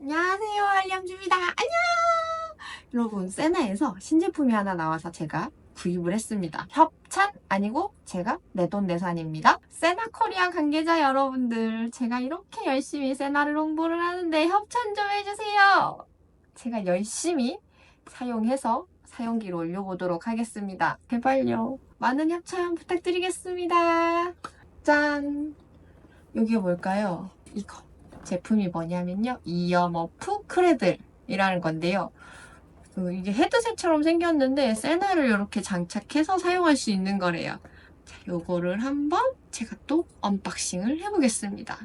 안녕하세요 알림주입니다. 안녕! 여러분 세나에서 신제품이 하나 나와서 제가 구입을 했습니다. 협찬 아니고 제가 내돈 내산입니다. 세나 코리아 관계자 여러분들 제가 이렇게 열심히 세나를 홍보를 하는데 협찬 좀 해주세요! 제가 열심히 사용해서 사용기로 올려보도록 하겠습니다. 제발요. 많은 협찬 부탁드리겠습니다. 짠 이게 뭘까요 이거 제품이 뭐냐면요. 이어머프 크레들이라는 건데요. 그 이게 헤드셋처럼 생겼는데 세나를 이렇게 장착해서 사용할 수 있는 거래요. 자, 요거를 한번 제가 또 언박싱을 해보겠습니다.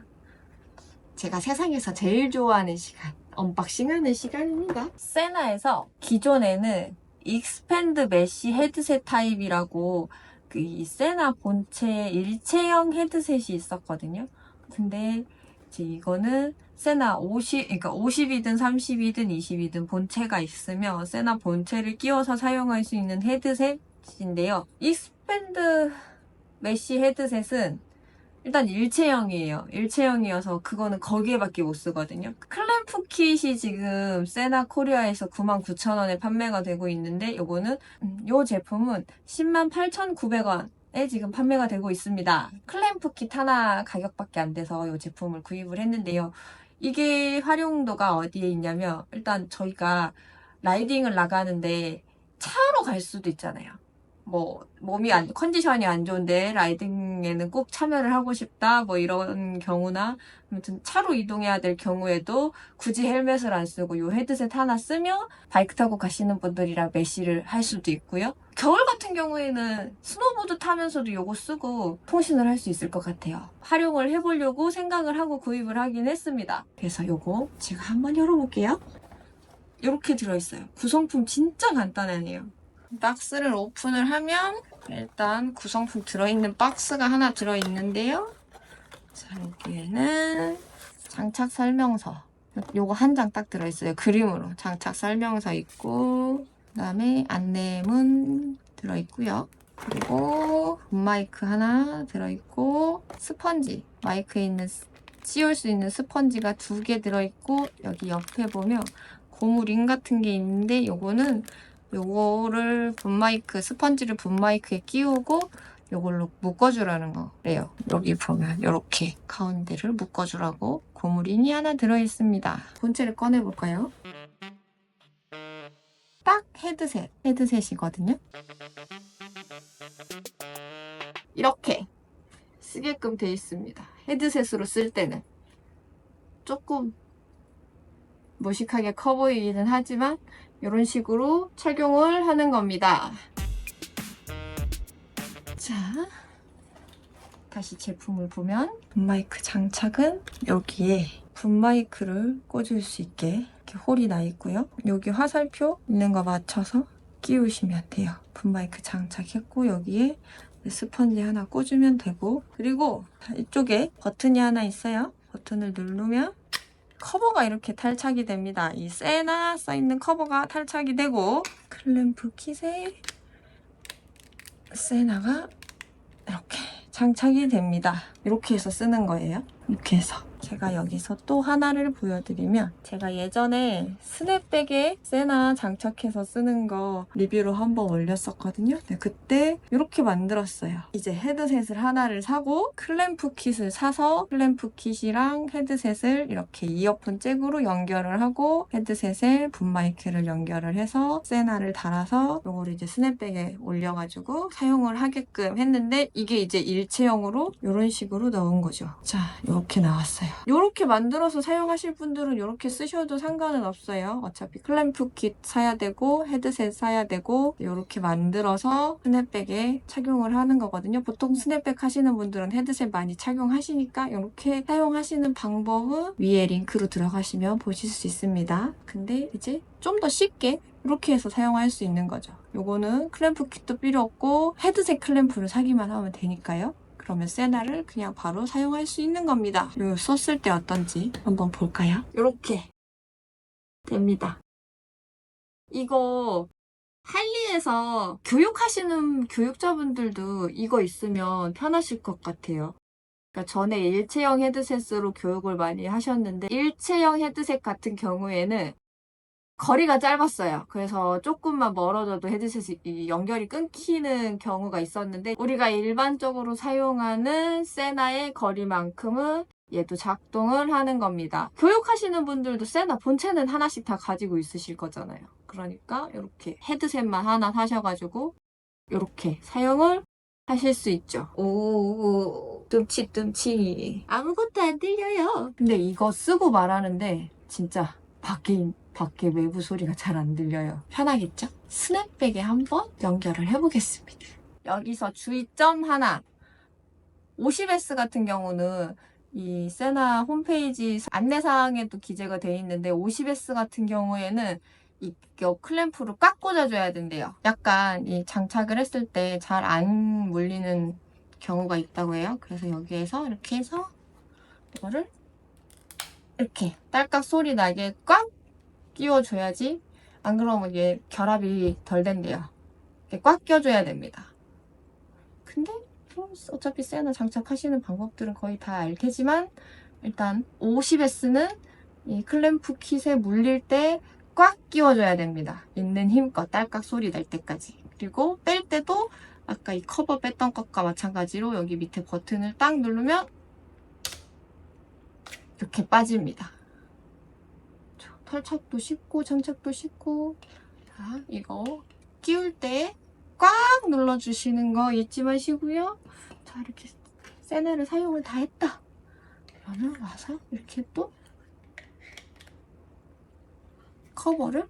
제가 세상에서 제일 좋아하는 시간, 언박싱하는 시간입니다. 세나에서 기존에는 익스펜드 메쉬 헤드셋 타입이라고 그 이 세나 본체 일체형 헤드셋이 있었거든요. 근데 이제 이거는 세나 50, 그러니까 50이든 30이든 20이든 본체가 있으면 세나 본체를 끼워서 사용할 수 있는 헤드셋인데요. 익스펜드 메쉬 헤드셋은 일단 일체형이에요. 일체형이어서 그거는 거기에밖에 못 쓰거든요. 클램프 킷이 지금 세나 코리아에서 99,000원에 판매가 되고 있는데 요거는 음, 요 제품은 108,900원 에 지금 판매가 되고 있습니다. 클램프 킷 하나 가격밖에 안 돼서 이 제품을 구입을 했는데요. 이게 활용도가 어디에 있냐면 일단 저희가 라이딩을 나가는데 차로 갈 수도 있잖아요. 뭐 몸이 안 컨디션이 안 좋은데 라이딩에는 꼭 참여를 하고 싶다 뭐 이런 경우나 아무튼 차로 이동해야 될 경우에도 굳이 헬멧을 안 쓰고 이 헤드셋 하나 쓰면 바이크 타고 가시는 분들이랑 메시를 할 수도 있고요. 겨울 같은 경우에는 스노보드 타면서도 이거 쓰고 통신을 할 수 있을 것 같아요. 활용을 해보려고 생각을 하고 구입을 하긴 했습니다. 그래서 이거 제가 한번 열어볼게요. 이렇게 들어있어요. 구성품 진짜 간단하네요. 박스를 오픈을 하면 일단 구성품 들어있는 박스가 하나 들어있는데요. 자, 여기에는 장착 설명서. 요거 한 장 딱 들어있어요. 그림으로. 장착 설명서 있고, 그 다음에 안내문 들어있고요. 그리고 마이크 하나 들어있고, 스펀지. 마이크에 있는, 스- 씌울 수 있는 스펀지가 두 개 들어있고, 여기 옆에 보면 고무 링 같은 게 있는데, 요거는 요거를 분마이크, 스펀지를 분마이크에 끼우고 요걸로 묶어주라는 거래요. 여기 보면 이렇게 가운데를 묶어주라고 고무링이 하나 들어있습니다. 본체를 꺼내볼까요? 딱 헤드셋, 헤드셋이거든요. 이렇게 쓰게끔 돼 있습니다. 헤드셋으로 쓸 때는 조금 무식하게 커 보이기는 하지만 이런 식으로 착용을 하는 겁니다. 자, 다시 제품을 보면 분마이크 장착은 여기에 분마이크를 꽂을 수 있게 이렇게 홀이 나 있고요. 여기 화살표 있는 거 맞춰서 끼우시면 돼요. 분마이크 장착했고 여기에 스펀지 하나 꽂으면 되고 그리고 이쪽에 버튼이 하나 있어요. 버튼을 누르면 커버가 이렇게 탈착이 됩니다. 이 세나 써있는 커버가 탈착이 되고 클램프 킷에 세나가 이렇게 장착이 됩니다. 이렇게 해서 쓰는 거예요. 이렇게 해서. 제가 여기서 또 하나를 보여드리면 제가 예전에 스냅백에 세나 장착해서 쓰는 거 리뷰로 한번 올렸었거든요. 네, 그때 이렇게 만들었어요. 이제 헤드셋을 하나를 사고 클램프 킷을 사서 클램프 킷이랑 헤드셋을 이렇게 이어폰 잭으로 연결을 하고 헤드셋에 붐마이크를 연결을 해서 세나를 달아서 이거를 이제 스냅백에 올려가지고 사용을 하게끔 했는데 이게 이제 일체형으로 이런 식으로 넣은 거죠. 자, 이렇게 나왔어요. 이렇게 만들어서 사용하실 분들은 이렇게 쓰셔도 상관은 없어요. 어차피 클램프 킷 사야 되고 헤드셋 사야 되고 이렇게 만들어서 스냅백에 착용을 하는 거거든요. 보통 스냅백 하시는 분들은 헤드셋 많이 착용하시니까 이렇게 사용하시는 방법은 위에 링크로 들어가시면 보실 수 있습니다. 근데 이제 좀 더 쉽게 이렇게 해서 사용할 수 있는 거죠. 요거는 클램프 킷도 필요 없고 헤드셋 클램프를 사기만 하면 되니까요. 그러면 세나를 그냥 바로 사용할 수 있는 겁니다. 요 썼을 때 어떤지 한번 볼까요? 이렇게 됩니다. 이거 할리에서 교육하시는 교육자분들도 이거 있으면 편하실 것 같아요. 그러니까 전에 일체형 헤드셋으로 교육을 많이 하셨는데 일체형 헤드셋 같은 경우에는 거리가 짧았어요. 그래서 조금만 멀어져도 헤드셋이 이 연결이 끊기는 경우가 있었는데 우리가 일반적으로 사용하는 세나의 거리만큼은 얘도 작동을 하는 겁니다. 교육하시는 분들도 세나 본체는 하나씩 다 가지고 있으실 거잖아요. 그러니까 이렇게 헤드셋만 하나 사셔가지고 이렇게 사용을 하실 수 있죠. 오, 뜸치 뜸치. 아무것도 안 들려요. 근데 이거 쓰고 말하는데 진짜 밖에 밖에 외부 소리가 잘 안 들려요. 편하겠죠? 스냅백에 한번 연결을 해보겠습니다. 여기서 주의점 하나. 50S 같은 경우는 이 세나 홈페이지 안내사항에도 기재가 돼 있는데 50S 같은 경우에는 이 클램프로 꽉 꽂아줘야 된대요. 약간 이 장착을 했을 때 잘 안 물리는 경우가 있다고 해요. 그래서 여기에서 이렇게 해서 이거를 이렇게 딸깍 소리 나게 꽉 끼워줘야지 안 그러면 이게 결합이 덜 된대요. 꽉 껴줘야 됩니다. 근데 뭐 어차피 세나 장착하시는 방법들은 거의 다알 테지만 일단 50S는 이 클램프 킷에 물릴 때 꽉 끼워줘야 됩니다. 있는 힘껏 딸깍 소리 날 때까지. 그리고 뺄 때도 아까 이 커버 뺐던 것과 마찬가지로 여기 밑에 버튼을 딱 누르면 이렇게 빠집니다. 저, 탈착도 쉽고 장착도 쉽고 자 이거 끼울 때 꽉 눌러주시는 거 잊지 마시고요. 자 이렇게 세네를 사용을 다 했다. 그러면 와서 이렇게 또 커버를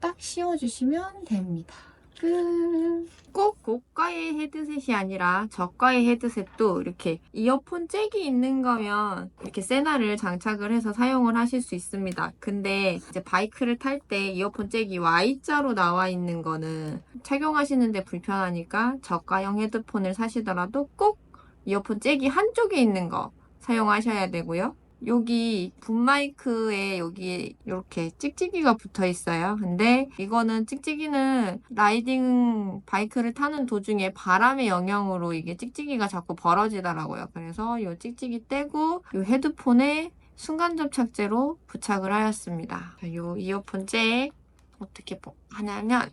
딱 씌워주시면 됩니다. 끝. 꼭 고가의 헤드셋이 아니라 저가의 헤드셋도 이렇게 이어폰 잭이 있는 거면 이렇게 세나를 장착을 해서 사용을 하실 수 있습니다. 근데 이제 바이크를 탈 때 이어폰 잭이 Y자로 나와 있는 거는 착용하시는데 불편하니까 저가형 헤드폰을 사시더라도 꼭 이어폰 잭이 한쪽에 있는 거 사용하셔야 되고요. 여기 붐마이크에 여기 이렇게 찍찍이가 붙어 있어요. 근데 이거는 찍찍이는 라이딩 바이크를 타는 도중에 바람의 영향으로 이게 찍찍이가 자꾸 벌어지더라고요. 그래서 이 찍찍이 떼고 이 헤드폰에 순간 접착제로 부착을 하였습니다. 이 이어폰 잭 어떻게 뭐 하냐면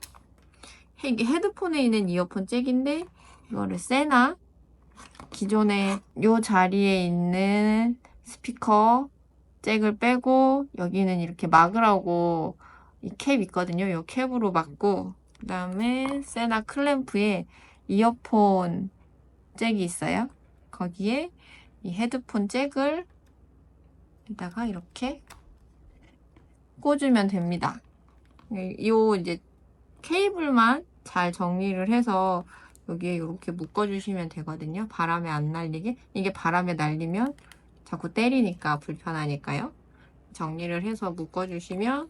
이게 헤드폰에 있는 이어폰 잭인데 이거를 세나 기존에 이 자리에 있는 스피커 잭을 빼고 여기는 이렇게 막으라고 이 캡 있거든요. 이 캡으로 막고 그 다음에 세나 클램프에 이어폰 잭이 있어요. 거기에 이 헤드폰 잭을 여기다가 이렇게 꽂으면 됩니다. 이 이제 케이블만 잘 정리를 해서 여기에 이렇게 묶어주시면 되거든요. 바람에 안 날리게. 이게 바람에 날리면 자꾸 때리니까 불편하니까요. 정리를 해서 묶어주시면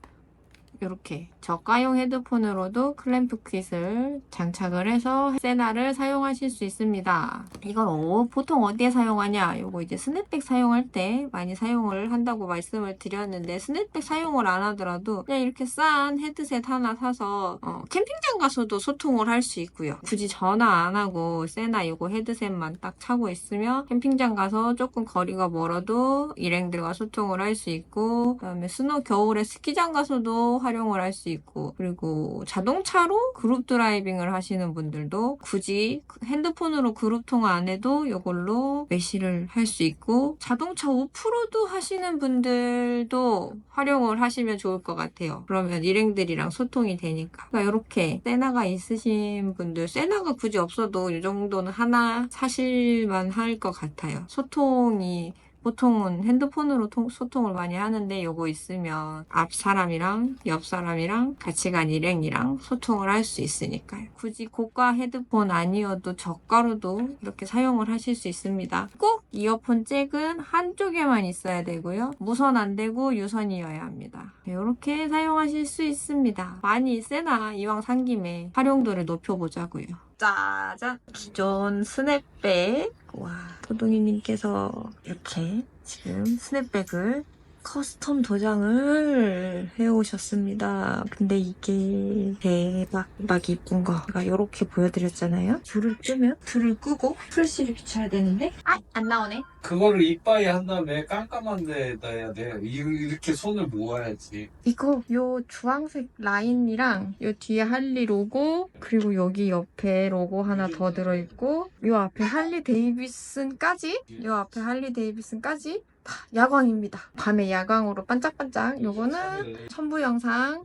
이렇게 저가용 헤드폰으로도 클램프 킷을 장착을 해서 세나를 사용하실 수 있습니다. 이걸 어, 보통 어디에 사용하냐? 이거 이제 스냅백 사용할 때 많이 사용을 한다고 말씀을 드렸는데 스냅백 사용을 안 하더라도 그냥 이렇게 싼 헤드셋 하나 사서 어, 캠핑장 가서도 소통을 할 수 있고요. 굳이 전화 안 하고 세나 이거 헤드셋만 딱 차고 있으면 캠핑장 가서 조금 거리가 멀어도 일행들과 소통을 할 수 있고 그다음에 스노 겨울에 스키장 가서도 활용을 할 수 있고 그리고 자동차로 그룹 드라이빙을 하시는 분들도 굳이 핸드폰으로 그룹 통화 안 해도 이걸로 메시를 할 수 있고 자동차 오프로드 하시는 분들도 활용을 하시면 좋을 것 같아요. 그러면 일행들이랑 소통이 되니까 그러니까 이렇게 세나가 있으신 분들 세나가 굳이 없어도 이 정도는 하나 사실만 할 것 같아요. 소통이 보통은 핸드폰으로 통- 소통을 많이 하는데 요거 있으면 앞 사람이랑 옆 사람이랑 같이 간 일행이랑 소통을 할 수 있으니까요. 굳이 고가 헤드폰 아니어도 저가로도 이렇게 사용을 하실 수 있습니다. 꼭 이어폰 잭은 한쪽에만 있어야 되고요. 무선 안 되고 유선이어야 합니다. 이렇게 사용하실 수 있습니다. 많이 세나 이왕 산 김에 활용도를 높여보자고요. 짜잔! 기존 스냅백. 와, 도동이님께서 이렇게 지금 스냅백을 커스텀 도장을 해오셨습니다. 근데 이게 대박 막 이쁜 거. 제가 이렇게 보여드렸잖아요. 불을 끄면 불을 끄고 풀실을 비춰야 되는데 아, 안 나오네. 그거를 이빠이 한 다음에 깜깜한 데다 해야 돼. 이- 이렇게 손을 모아야지. 이거 요 주황색 라인이랑 요 뒤에 할리 로고 그리고 여기 옆에 로고 하나 더 들어있고 요 앞에 할리 데이비슨까지 요 앞에 할리 데이비슨까지 다 야광입니다. 밤에 야광으로 반짝반짝 요거는 첨부 영상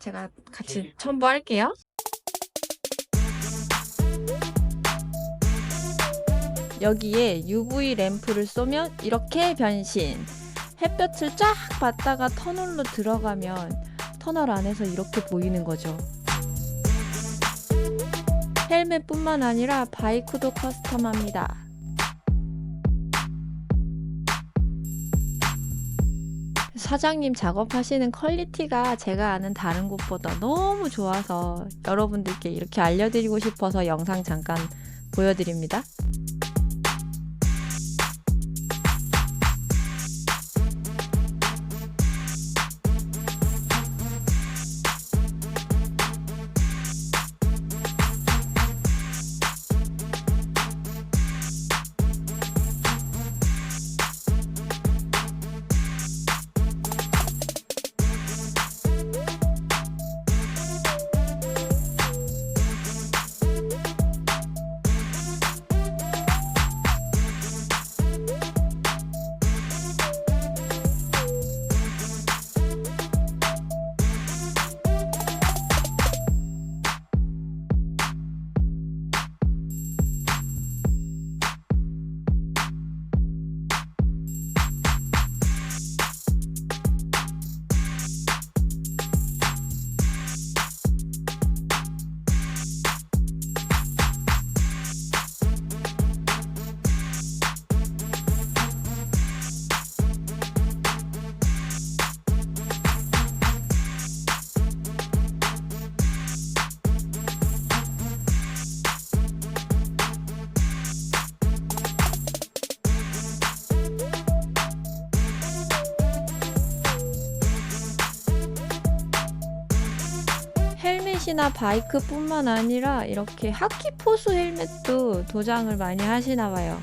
제가 같이 첨부할게요. 여기에 UV 램프를 쏘면 이렇게 변신. 햇볕을 쫙 받다가 터널로 들어가면 터널 안에서 이렇게 보이는 거죠. 헬멧뿐만 아니라 바이크도 커스텀합니다. 사장님 작업하시는 퀄리티가 제가 아는 다른 곳보다 너무 좋아서 여러분들께 이렇게 알려드리고 싶어서 영상 잠깐 보여드립니다. 헬멧이나 바이크뿐만 아니라 이렇게 하키 포수 헬멧도 도장을 많이 하시나 봐요.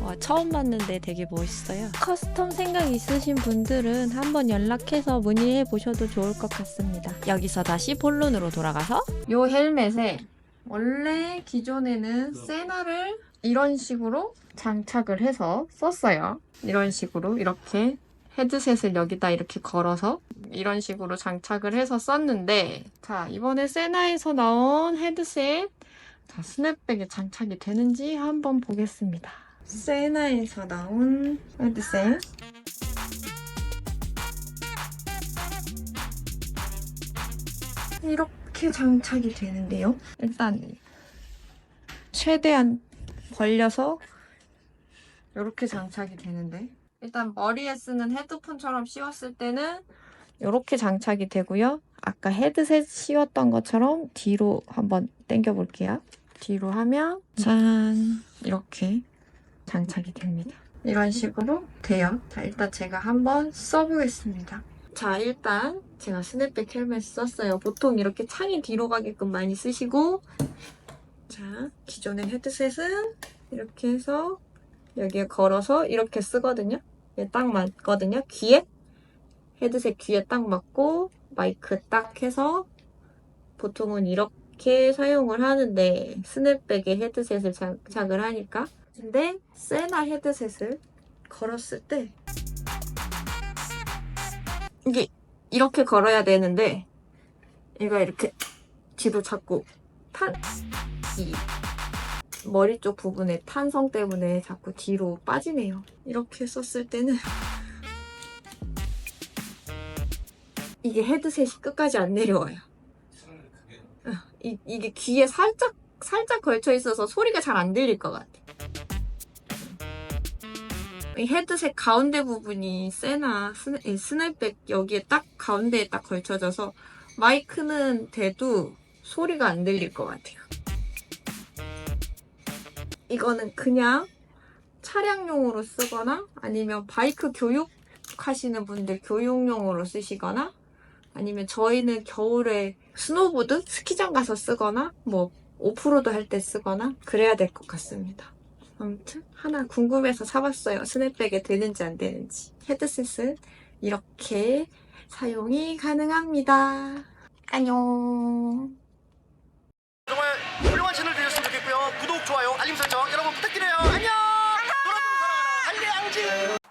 와, 처음 봤는데 되게 멋있어요. 커스텀 생각 있으신 분들은 한번 연락해서 문의해 보셔도 좋을 것 같습니다. 여기서 다시 본론으로 돌아가서 요 헬멧에 원래 기존에는 세나를 이런 식으로 장착을 해서 썼어요. 이런 식으로 이렇게 헤드셋을 여기다 이렇게 걸어서 이런 식으로 장착을 해서 썼는데 자 이번에 세나에서 나온 헤드셋 자 스냅백에 장착이 되는지 한번 보겠습니다. 세나에서 나온 헤드셋 이렇게 장착이 되는데요. 일단 최대한 벌려서 이렇게 장착이 되는데 일단 머리에 쓰는 헤드폰처럼 씌웠을 때는 이렇게 장착이 되고요. 아까 헤드셋 씌웠던 것처럼 뒤로 한번 당겨 볼게요. 뒤로 하면 짠 이렇게 장착이 됩니다. 이런 식으로 돼요. 자 일단 제가 한번 써보겠습니다. 자, 일단 제가 스냅백 헬멧 썼어요. 보통 이렇게 창이 뒤로 가게끔 많이 쓰시고 자, 기존의 헤드셋은 이렇게 해서 여기에 걸어서 이렇게 쓰거든요. 얘딱 맞거든요. 귀에? 헤드셋 귀에 딱 맞고 마이크 딱 해서 보통은 이렇게 사용을 하는데 스냅백에 헤드셋을 장착을 하니까. 근데 세나 헤드셋을 걸었을 때 이게 이렇게 걸어야 되는데 얘가 이렇게 뒤로 자꾸 탄, 이 머리 쪽 부분에 탄성 때문에 자꾸 뒤로 빠지네요. 이렇게 썼을 때는 이게 헤드셋이 끝까지 안 내려와요. 이, 이게 귀에 살짝 살짝 걸쳐 있어서 소리가 잘 안 들릴 것 같아. 이 헤드셋 가운데 부분이 세나 스냅, 이 스냅백 여기에 딱 가운데에 딱 걸쳐져서 마이크는 돼도 소리가 안 들릴 것 같아요. 이거는 그냥 차량용으로 쓰거나 아니면 바이크 교육 하시는 분들 교육용으로 쓰시거나 아니면 저희는 겨울에 스노보드 스키장 가서 쓰거나 뭐 오프로드 할 때 쓰거나 그래야 될 것 같습니다. 아무튼 하나 궁금해서 사봤어요. 스냅백에 되는지 안 되는지. 헤드셋은 이렇게 사용이 가능합니다. 안녕. 정말 훌륭한 채널 좋겠고요. 좋아요, 알림 설정 여러분 부탁드려요. 안녕. 놀아주는 사랑, 알리 앙지.